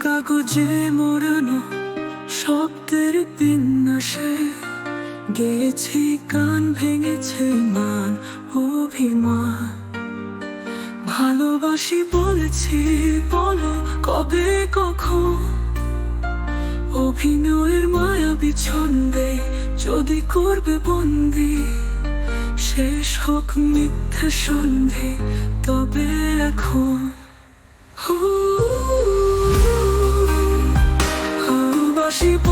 কাগজে মোড়ানো শব্দের বিন্যাসে গেছি কান ভেঙেছে মান অভিমান। ভালোবাসি বলেছি বলো কবে কখন? অভিনয়ের মায়া ছন্দে যদি করবে বন্দি শেষ হোক মিথ্যে সন্ধে তবে এখন। হু, ভালোবাসি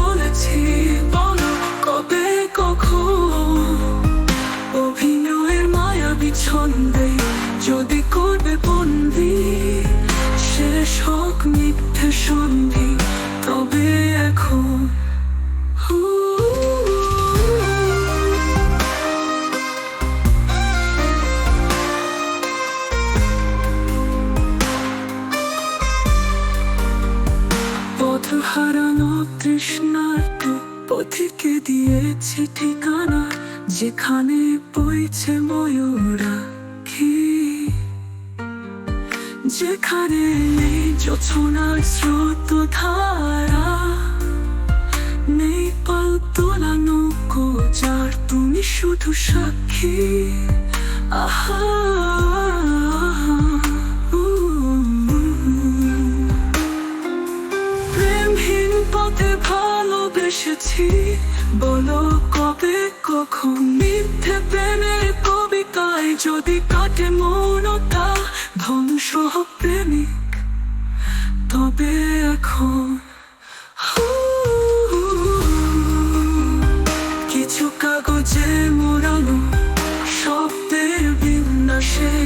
তৃষ্ণার্ত পথিকে দিয়েছে ঠিকানা, যেখানে বইছে ময়ূরা যেখানে নেই যোছনার স্রোত ধারা নেই পাল তোলা নৌকো, যার তুমি শুধু সাক্ষী। আহা! বলো কবে, কখন মিথ্যে প্রেমের কবিতায় যদি কাটে মনতা ধ্বংস হোক প্রেমিক। তবে এখন কিছু কাগজে মোড়ানো শব্দের বিন্যাসে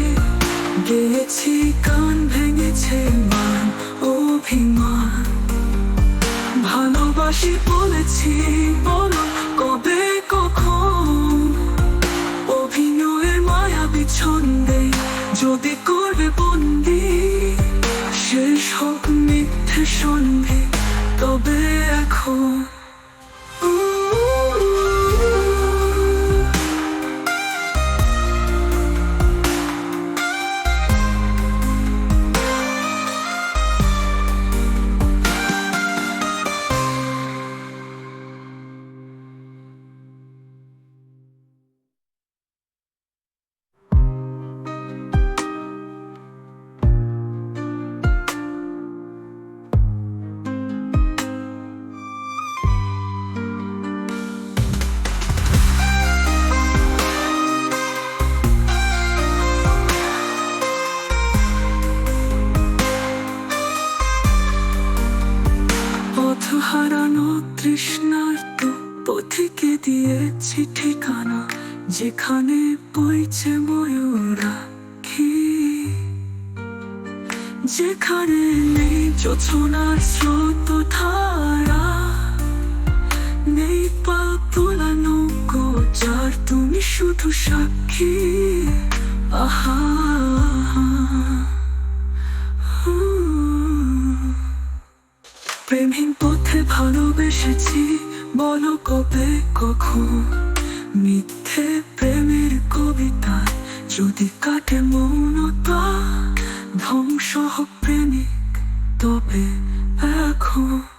গেছি কান ভেঙেছে মান, অভিমান। ভালোবাসি বলেছি, বলো কবে, কখন? অভিনয়ের মায়া বিছন্দে যদি করবে বন্দি, শেষ হোক মিথ্যে সন্ধে, তবে এখন হারানো তৃষ্ণার্ত পথিকে দিয়েছি ঠিকানা, যেখানে বইছে ময়ূরা যেখানে নেই যোছনার স্রোত ধারা, নেই পা তোলা নৌকো, যার তুমি শুধু সাক্ষী। আহা। প্রেমহীন পথে ভালোবেসেছি। বলো কবে, কখন? মিথ্যে প্রেমের কবিতা যদি কাটে মৌনতা, ধ্বংস হোক প্রেমিক, তবে এখন।